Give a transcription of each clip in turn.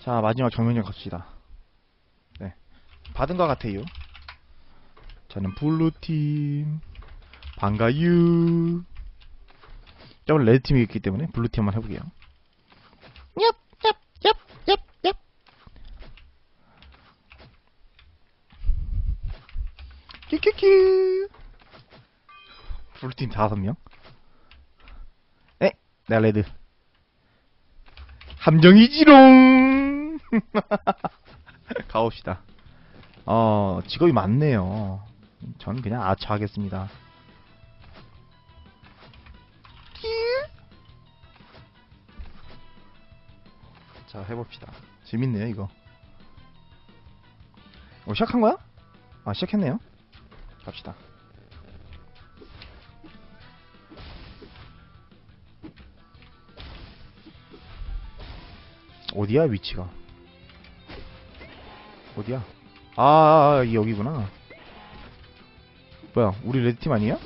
자, 마지막 정면전 갑시다. 네. 받은 것 같아요. 저는 블루팀. 반가유. 저번 레드팀이 있기 때문에 블루팀 한번 해보게요. 얍, 얍, 얍, 얍, 얍. 큐큐큐. 블루팀 다섯 명. 네, 내가 레드. 함정이지롱. 가봅시다. 어, 직업이 많네요. 전 그냥 아차 하겠습니다. 자, 해봅시다. 재밌네요, 이거. 어, 시작한 거야? 아, 시작했네요. 갑시다. 어디야, 위치가? 어디야? 아, 아, 아, 여기구나. 뭐야, 우리 레드팀 아니야?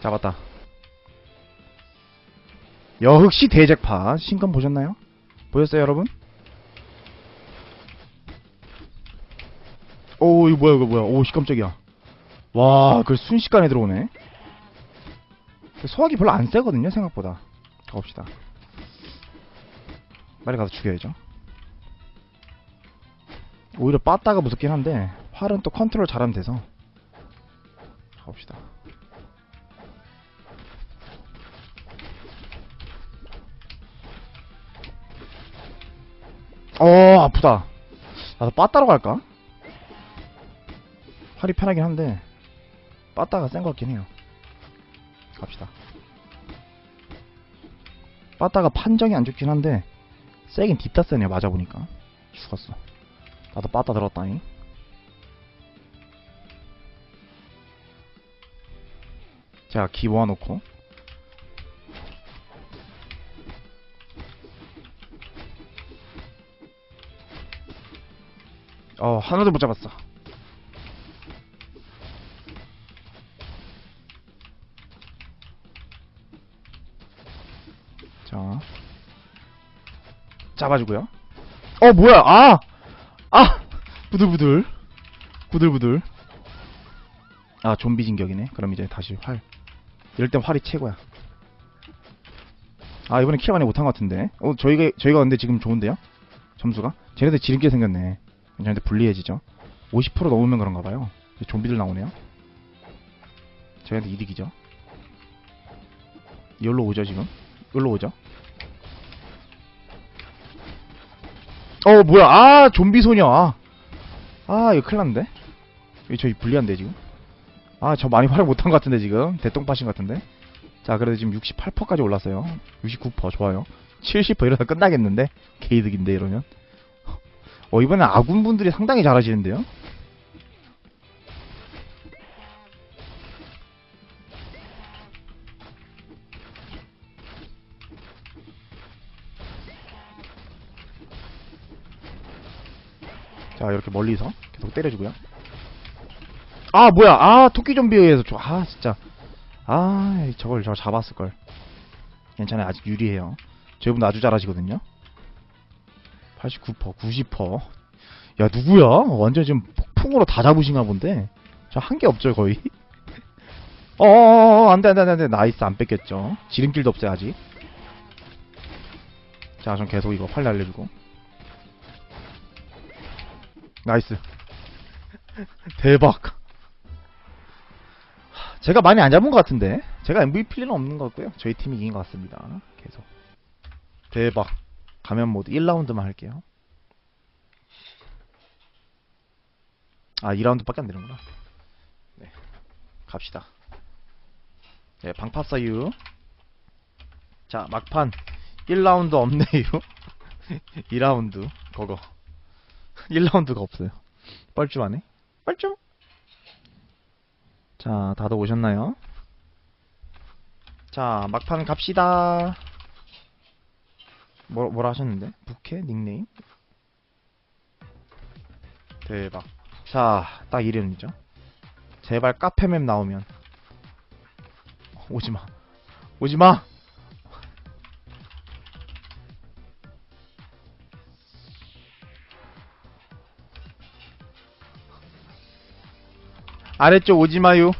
잡았다. 역시 대잭파. 신건 보셨나요? 보셨어요, 여러분? 오, 이거 뭐야, 이거 뭐야. 오, 씨, 깜짝이야. 와, 그걸 순식간에 들어오네. 소화기 별로 안 세거든요, 생각보다. 가봅시다. 빨리 가서 죽여야죠. 오히려 빠따가 무섭긴 한데, 활은 또 컨트롤 잘하면 돼서. 가봅시다. 어, 아프다. 나도 빠따로 갈까? 활이 편하긴 한데, 빠따가 센 것 같긴 해요. 갑시다. 빠따가 판정이 안 좋긴 한데, 세긴 딥다 세네요, 맞아보니까. 죽었어. 나도 빠따 들었다니. 자, 기 모아놓고. 어, 하나도 못 잡았어. 자. 잡아주고요. 어, 뭐야, 아! 아! 부들부들. 부들부들. 아, 좀비 진격이네. 그럼 이제 다시 활. 이럴 땐 활이 최고야. 아, 이번에 킬 많이 못한 것 같은데. 어, 저희가, 저희가 근데 지금 좋은데요? 점수가? 쟤네들 지름길 생겼네. 괜찮은데 불리해지죠. 50% 넘으면 그런가 봐요. 좀비들 나오네요. 저희한테 이득이죠. 이걸로 오죠, 지금? 이걸로 오죠? 어, 뭐야. 아, 좀비 소녀. 아, 아 이거 큰일 났는데? 이거 저희 불리한데, 지금? 아, 저 많이 활용 못한 것 같은데, 지금? 대똥파신 것 같은데? 자, 그래도 지금 68%까지 올랐어요. 69% 좋아요. 70% 이러다 끝나겠는데? 개이득인데, 이러면? 어, 이번엔 아군분들이 상당히 잘하시는데요? 자, 이렇게 멀리서 계속 때려주고요. 아, 뭐야. 아, 토끼 좀비에 의해서. 저, 아, 진짜. 아, 저걸 저 잡았을걸. 괜찮아요. 아직 유리해요. 저분도 아주 잘하시거든요. 89%, 90%. 야, 누구야? 완전 지금 폭풍으로 다 잡으신가 본데. 저 한 개 없죠, 거의. 어어어, 안 돼, 안 돼, 안 돼, 안 돼. 나이스, 안 뺏겼죠. 지름길도 없어요, 아직. 자, 전 계속 이거 활 날려주고. 나이스. 대박. 제가 많이 안 잡은 것 같은데. 제가 MVP는 없는 것 같고요. 저희 팀이 이긴 것 같습니다. 계속. 대박. 가면 모드 1라운드만 할게요. 아, 2라운드밖에 안 되는구나. 네. 갑시다. 네, 방파사유. 자, 막판 1라운드 없네요. 2라운드. 거거. 1라운드가 없어요. 뻘쭘하네. 뻘쭘. 자, 다들 오셨나요? 자, 막판 갑시다. 뭐, 뭐라 하셨는데? 부캐? 닉네임? 대박. 자, 딱 이름이죠. 제발 카페맵 나오면. 오지마. 오지마! 아래쪽 오지마요.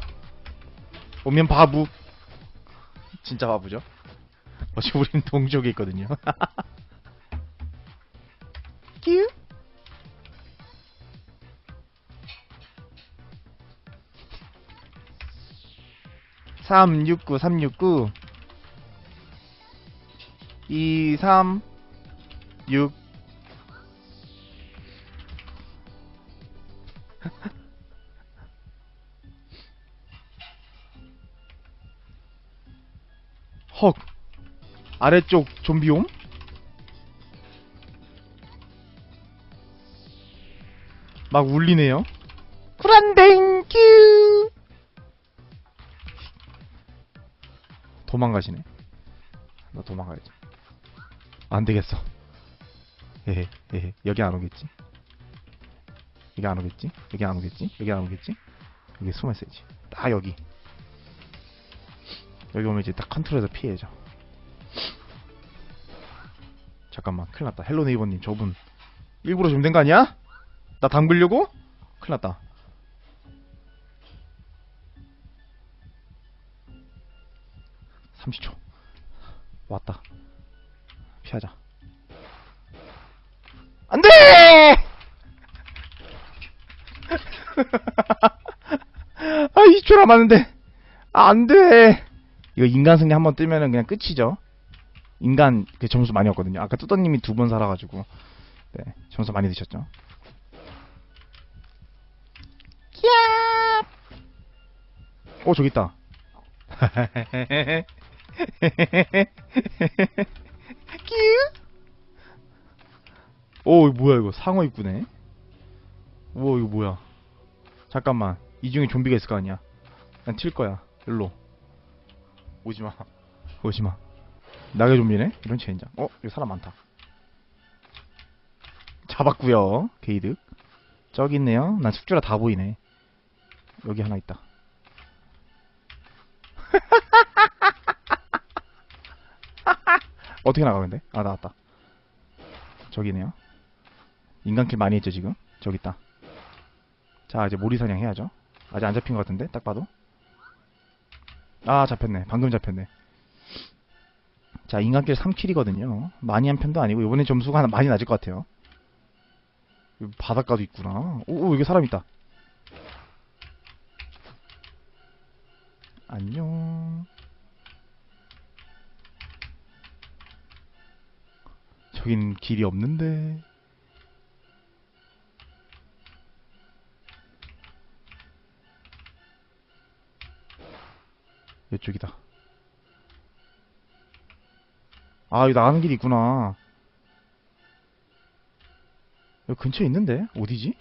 오면 바부. 진짜 바보죠? 어차피 우린 동족에 있거든요. 끼우? 삼 육구 삼 육구 이삼 육 헉 아래쪽 좀비옴? 막 울리네요. 쿠란댕큐 도망가시네. 나 도망가야지. 안 되겠어. 헤헤, 헤헤. 여기 안 오겠지? 여기 안 오겠지? 여기 안 오겠지? 여기 안 오겠지? 여기 숨어 있어야지. 딱 여기. 여기 오면 이제 딱 컨트롤에서 피해야죠. 잠깐만, 큰일 났다. 헬로 네이버님, 저분 일부러 좀 된 거 아니야? 나 담그려고? 큰일 났다. (30초) 왔다 피하자 안돼 아 20초 남았는데 아, 안돼 이거 인간 승리 한번 뜨면은 그냥 끝이죠 인간 그 점수 많이 얻거든요. 아까 뚜더님이 두 번 살아가지고. 네 점수 많이 드셨죠? 오 저기 있다. 오 이거 뭐야 이거. 상어 입구네? 우와 이거 뭐야. 잠깐만. 이 중에 좀비가 있을 거 아니야. 난 튈 거야. 일로. 오지마. 오지마 나게 좀비네? 이런 체인장. 어 여기 사람 많다. 잡았구요 게이득. 저기 있네요. 난 숙주라 다 보이네. 여기 하나 있다. 어떻게 나가 근데? 아 나왔다. 저기네요. 인간길 많이 했죠 지금? 저기 있다. 자 이제 모리사냥 해야죠. 아직 안 잡힌 것 같은데? 딱 봐도? 아 잡혔네. 방금 잡혔네 자 인간길 3킬이거든요. 많이 한 편도 아니고 이번에 점수가 하나 많이 낮을 것 같아요. 바닷가도 있구나. 오, 오 여기 사람 있다. 안녕. 저긴 길이 없는데. 이쪽이다. 아, 여기 나가는 길이 있구나. 여기 근처에 있는데? 어디지?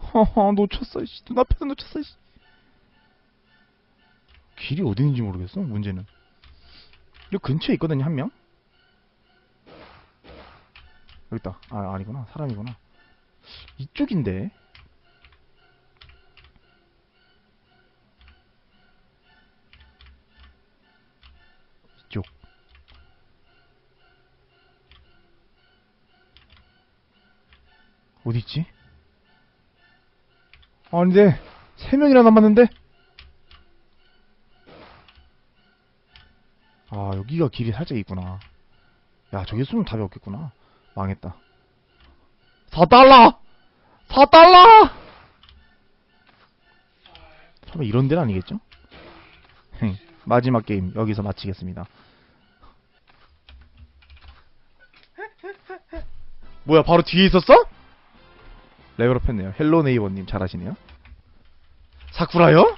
허허, 놓쳤어, 씨. 눈앞에서 놓쳤어, 씨. 길이 어디 있는지 모르겠어, 문제는. 여기 근처에 있거든요, 한 명? 여기 있다. 아, 아니구나. 사람이구나. 이쪽인데. 어디 있지? 아닌데. 세 명이나 남았는데? 아, 여기가 길이 살짝 있구나. 야, 저기 있으면 답이 없겠구나. 망했다. 4달러! 4달러! 설마 이런 데는 아니겠죠? 마지막 게임 여기서 마치겠습니다. 뭐야 바로 뒤에 있었어? 레벨업 했네요. 헬로 네이버님 잘하시네요. 사쿠라요?